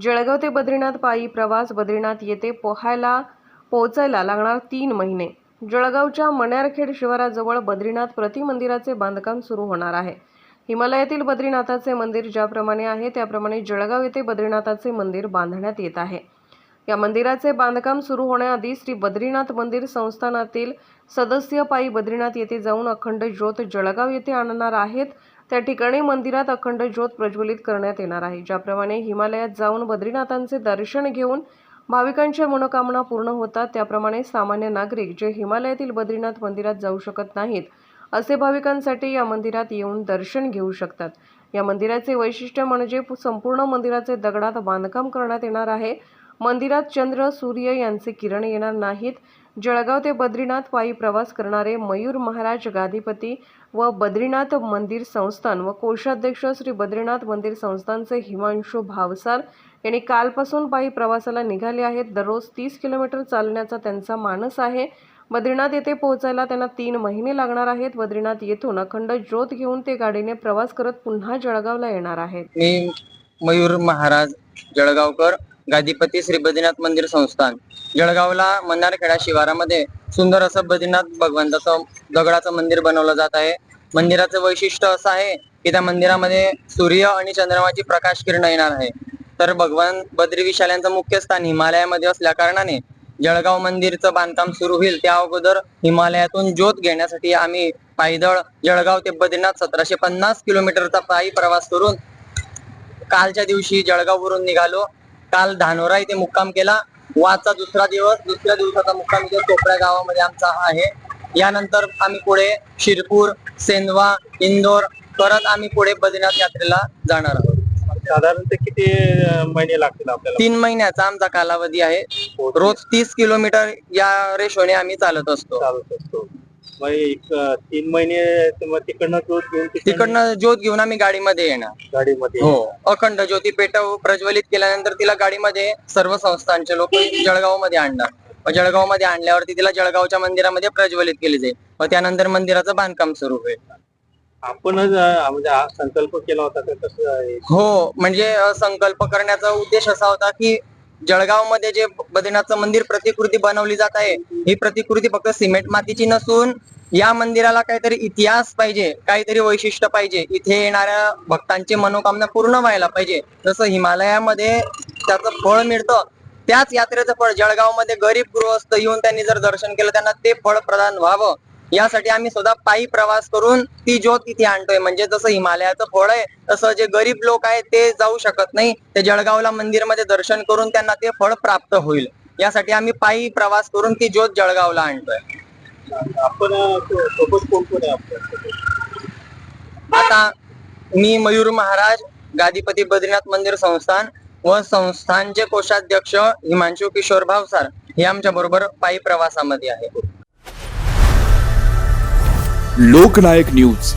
जळगाव ते बद्रीनाथ पायी प्रवास बद्रीनाथ येथे पोहायला पोहोचायला लागणार तीन महिने. जळगावच्या मण्यारखेड शिवाराजवळ बद्रीनाथ प्रतिमंदिराचे बांधकाम सुरू होणार आहे. हिमालयातील बद्रीनाथाचे मंदिर ज्याप्रमाणे आहे त्याप्रमाणे जळगाव येथे बद्रीनाथाचे मंदिर बांधण्यात येत आहे. या मंदिराचे बांधकाम सुरू होण्याआधी श्री बद्रीनाथ मंदिर संस्थानातील सदस्य पायी बद्रीनाथ येथे जाऊन अखंड ज्योत जळगाव येथे आणणार आहेत. त्या ठिकाणी मंदिरात अखंड ज्योत प्रज्वलित करण्यात येणार आहे. ज्याप्रमाणे हिमालयात जाऊन बद्रीनाथांचे दर्शन घेऊन भाविकांच्या मनोकामना पूर्ण होतात त्याप्रमाणे सामान्य नागरिक जे हिमालयातील बद्रीनाथ मंदिरात जाऊ शकत नाहीत असे भाविकांसाठी या मंदिरात येऊन दर्शन घेऊ शकतात. या मंदिराचे वैशिष्ट्य म्हणजे संपूर्ण मंदिराचे दगडात बांधकाम करण्यात येणार आहे. मंदिरात चंद्र सूर्य यांचे किरण येणार नाहीत. जळगाव ते बद्रीनाथ पायी प्रवास करणारे मयूर महाराज गादीपती व बद्रीनाथ मंदिर संस्थान व कोषाध्यक्ष श्री बद्रीनाथ मंदिर संस्थानचे हिमांशू भावसार यांनी कालपासून पायी प्रवासाला निघाले आहेत. दररोज तीस किलोमीटर चालण्याचा त्यांचा मानस आहे. बद्रीनाथ येथे पोहोचायला त्यांना तीन महिने लागणार आहेत. बद्रीनाथ येथून अखंड ज्योत घेऊन ते गाडीने प्रवास करत पुन्हा जळगावला येणार आहेत. मी मयूर महाराज जळगावकर. गादीपती श्री बद्रीनाथ मंदिर संस्थान. जळगावला मन्नारखेडा शिवारामध्ये सुंदर असं बद्रीनाथ भगवंताचं दगडाचं मंदिर बनवलं जात आहे. मंदिराचं वैशिष्ट्य असं आहे की त्या मंदिरामध्ये सूर्य आणि चंद्रमाची प्रकाश किरण येणार आहे. तर भगवान बद्री विशाल्यांचं मुख्य स्थान हिमालयामध्ये असल्या कारणाने जळगाव मंदिरचं बांधकाम सुरू होईल त्या अगोदर हिमालयातून ज्योत घेण्यासाठी आम्ही पायदळ जळगाव ते बद्रीनाथ सतराशे पन्नास किलोमीटरचा पायी प्रवास करून कालच्या दिवशी जळगाववरून निघालो. काल धानोरा इथे मुक्काम केला. वाचा दुसरा दिवस दुसऱ्या दिवसाचा मुक्काम इथे चोपड्या गावामध्ये आमचा आहे. यानंतर आम्ही पुढे शिरपूर सेंदवा इंदोर करत आम्ही पुढे बद्रीनाथ यात्रेला जाणार आहोत. साधारणतः किती महिने लागतील आपल्याला? तीन महिन्याचा आमचा कालावधी आहे. रोज तीस किलोमीटर या रेशोने आम्ही चालत असतो. चालत असतो. मग एक, तीन महिने मग तिकडनं दूध घेऊन तिकडनं ज्योत घेऊन आम्ही गाडीमध्ये येणार. गाडीमध्ये. हो अखंड ज्योती पेटव प्रज्वलित केल्यानंतर तिला गाडीमध्ये सर्व संस्थांचे लोक जळगावमध्ये आणणार. जळगावमध्ये आणल्यावरती तिला जळगावच्या मंदिरामध्ये प्रज्वलित केली जाईल. व त्यानंतर मंदिराचं बांधकाम सुरू होईल. आपणच अं, म्हणजे हा संकल्प केला होता का कसं आहे? हो म्हणजे अ, संकल्प करण्याचा उद्देश असा होता की जळगावमध्ये जे बद्रीनाथचं मंदिर प्रतिकृती बनवली जात आहे ही प्रतिकृती फक्त सिमेंट मातीची नसून या मंदिराला काहीतरी इतिहास पाहिजे काहीतरी वैशिष्ट्य पाहिजे. इथे येणाऱ्या भक्तांची मनोकामना पूर्ण व्हायला पाहिजे. जसं हिमालयामध्ये त्याचं फळ मिळतं त्याच यात्रेचं फळ जळगावमध्ये गरीब गृहस्थ येऊन त्यांनी जर दर्शन केलं त्यांना ते फळ प्रदान व्हावं. यासाठी आम्ही सुद्धा पायी प्रवास करून ती ज्योत इथे आणतोय. म्हणजे जसं हिमालयाचं फळ आहे तसं जे गरीब लोक आहेत ते जाऊ शकत नाही. ते जळगावला मंदिरमध्ये दर्शन करून त्यांना ते फळ प्राप्त होईल. यासाठी आम्ही पायी प्रवास करून ती ज्योत जळगावला आणतोय. आपण आता मी मयूर महाराज गादीपती बद्रीनाथ मंदिर संस्थान व संस्थानचे कोषाध्यक्ष हिमांशू किशोर भावसार हे आमच्या बरोबर पायी प्रवासामध्ये आहे लोकनायक न्यूज.